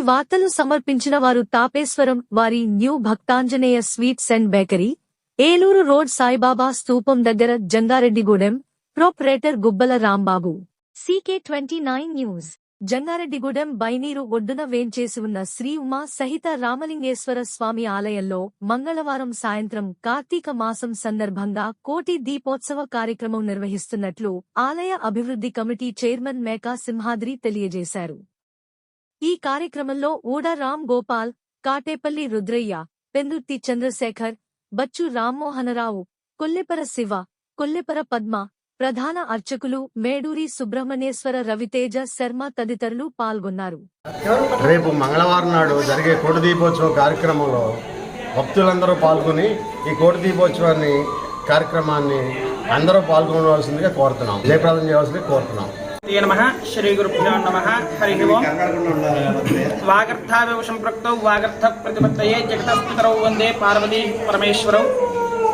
వార్తలు సమర్పించిన వారు తాపేశ్వరం వారి new Bhaktanjaneya sweets and bakery Eluru road Saibaba స్తూపం దగ్గర Jangareddygudem proprietor Gubbala Rambabu. CK twenty nine news. Jangareddygudem బైనీరు ఒడ్డున వేంచేసి ఉన్న శ్రీ ఉమా సహిత రామలింగేశ్వర స్వామి ఆలయంలో మంగళవారం సాయంత్రం కార్తీక మాసం సందర్భంగా కోటి దీపోత్సవ కార్యక్రమం నిర్వహిస్తున్నట్లు ఆలయ అభివృద్ధి కమిటీ చైర్మన్ మేకా సింహాద్రి తెలియజేశారు. ఈ కార్యక్రమంలో ఊడ రామ్ గోపాల్ కాటేపల్లి రుద్రయ్య పెందుర్తి చంద్రశేఖర్ బచ్చు రామ్మోహనరావు కొల్లెపర శివ కొల్లెపర పద్మ ప్రధాన అర్చకులు మేడూరి సుబ్రహ్మణ్యేశ్వర రవితేజ శర్మ తదితరులు పాల్గొన్నారు. రేపు మంగళవారం నాడు జరిగే కోటి దీపోత్సవ కార్యక్రమంలో భక్తులందరూ పాల్గొని ఈ కోటి దీపోత్సవాన్ని కార్యక్రమాన్ని అందరూ పాల్గొనవలసిందిగా కోరుతున్నాం. జయప్రదం చేయవలసిందిగా కోరుతున్నాం. శ్రీ గురుభ్యో నమ హరి ఓం వాగర్థావివ సంపృక్తౌ వాగర్థ ప్రతిపత్తయే జగతస్థితరౌ వందే పార్వతీ పరమేశ్వరౌ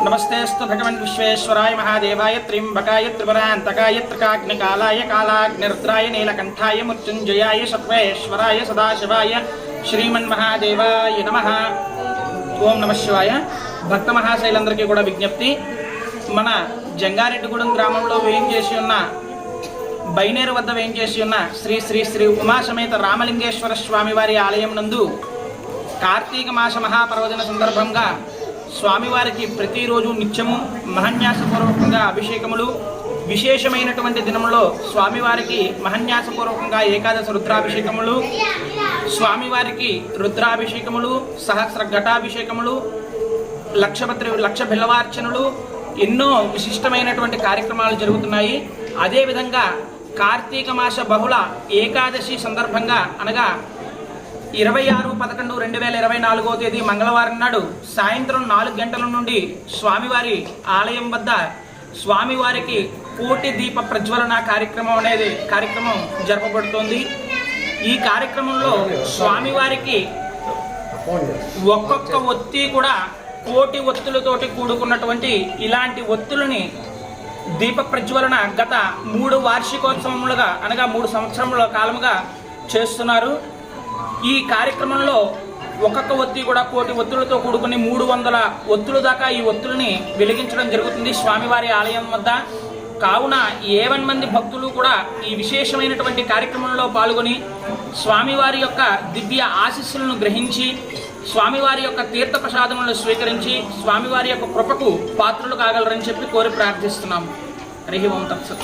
నమస్తేస్తు భగవన్ విశ్వేశ్వరాయ మహాదేవాయ త్రింబకాయ త్రిపురాంతకాయ త్రికాగ్నికాలాయ కాలాగ్నిరుద్రాయ నీలకంఠాయ మృత్యుంజయాయ సత్వేశ్వరాయ సదాశివాయ శ్రీమన్మహాదేవాయ నమ ఓం నమ శివాయ భక్త మహాశైలందరికీ కూడా విజ్ఞప్తి। మన జంగారెడ్డిగూడెం గ్రామంలో వేయం చేసి ఉన్న బైనేరు వద్ద వేయించేసి ఉన్న శ్రీ శ్రీ శ్రీ ఉమాసమేత రామలింగేశ్వర స్వామివారి ఆలయం నందు కార్తీక మాస మహాపర్వదిన సందర్భంగా స్వామివారికి ప్రతిరోజు నిత్యము మహన్యాసపూర్వకంగా అభిషేకములు విశేషమైనటువంటి దినములో స్వామివారికి మహన్యాసపూర్వకంగా ఏకాదశ రుద్రాభిషేకములు స్వామివారికి రుద్రాభిషేకములు సహస్ర ఘటాభిషేకములు లక్షపత్రి లక్ష బిల్లవార్చనలు ఎన్నో విశిష్టమైనటువంటి కార్యక్రమాలు జరుగుతున్నాయి. అదేవిధంగా కార్తీక మాస బహుళ ఏకాదశి సందర్భంగా అనగా ఇరవై ఆరు పదకొండు రెండు వేల ఇరవై నాలుగో తేదీ మంగళవారం నాడు సాయంత్రం నాలుగు గంటల నుండి స్వామివారి ఆలయం వద్ద స్వామివారికి కోటి దీప ప్రజ్వలన కార్యక్రమం అనేది కార్యక్రమం జరపబడుతోంది. ఈ కార్యక్రమంలో స్వామివారికి ఒక్కొక్క ఒత్తి కూడా కోటి ఒత్తులతోటి కూడుకున్నటువంటి ఇలాంటి ఒత్తులని దీప ప్రజ్వలన గత మూడు వార్షికోత్సవములుగా అనగా మూడు సంవత్సరముల కాలముగా చేస్తున్నారు. ఈ కార్యక్రమంలో ఒక్కొక్క ఒత్తి కూడా కోటి ఒత్తులతో కూడుకుని మూడు వందల ఒత్తులు దాకా ఈ ఒత్తుల్ని వెలిగించడం జరుగుతుంది స్వామివారి ఆలయం వద్ద. కావున ఏవన్ మంది భక్తులు కూడా ఈ విశేషమైనటువంటి కార్యక్రమంలో పాల్గొని స్వామివారి యొక్క దివ్య ఆశీస్సులను గ్రహించి స్వామివారి యొక్క తీర్థ ప్రసాదములను స్వీకరించి స్వామివారి యొక్క కృపకు పాత్రలు కాగలరని చెప్పి కోరి ప్రార్థిస్తున్నాము. హరి ఓం తత్సత్